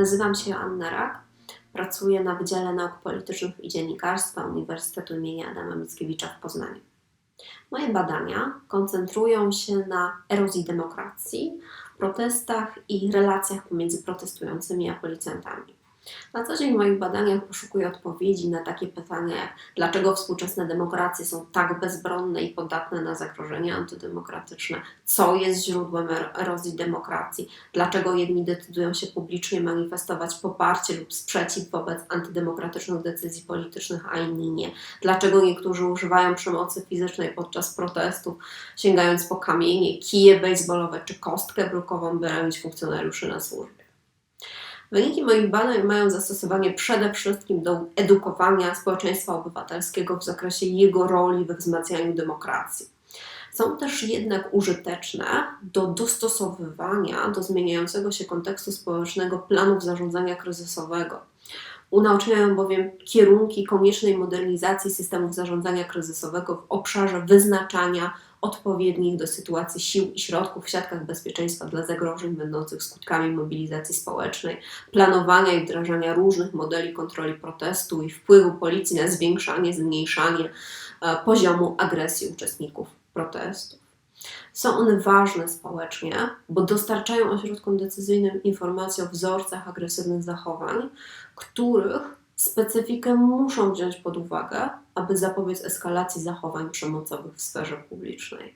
Nazywam się Anna Rak. Pracuję na Wydziale Nauk Politycznych i Dziennikarstwa Uniwersytetu im. Adama Mickiewicza w Poznaniu. Moje badania koncentrują się na erozji demokracji, protestach i relacjach pomiędzy protestującymi a policjantami. Na co dzień w moich badaniach poszukuję odpowiedzi na takie pytania jak dlaczego współczesne demokracje są tak bezbronne i podatne na zagrożenia antydemokratyczne, co jest źródłem er- erozji demokracji, dlaczego jedni decydują się publicznie manifestować poparcie lub sprzeciw wobec antydemokratycznych decyzji politycznych, a inni nie, dlaczego niektórzy używają przemocy fizycznej podczas protestów, sięgając po kamienie, kije baseballowe czy kostkę brukową, by ranić funkcjonariuszy na służbie. Wyniki moich badań mają zastosowanie przede wszystkim do edukowania społeczeństwa obywatelskiego w zakresie jego roli we wzmacnianiu demokracji. Są też jednak użyteczne do dostosowywania do zmieniającego się kontekstu społecznego planów zarządzania kryzysowego. Unaoczniają bowiem kierunki koniecznej modernizacji systemów zarządzania kryzysowego w obszarze wyznaczania odpowiednich do sytuacji sił i środków w siatkach bezpieczeństwa dla zagrożeń będących skutkami mobilizacji społecznej, planowania i wdrażania różnych modeli kontroli protestu i wpływu policji na zwiększanie, zmniejszanie e, poziomu agresji uczestników protestów. Są one ważne społecznie, bo dostarczają ośrodkom decyzyjnym informacje o wzorcach agresywnych zachowań, których specyfikę muszą wziąć pod uwagę, aby zapobiec eskalacji zachowań przemocowych w sferze publicznej.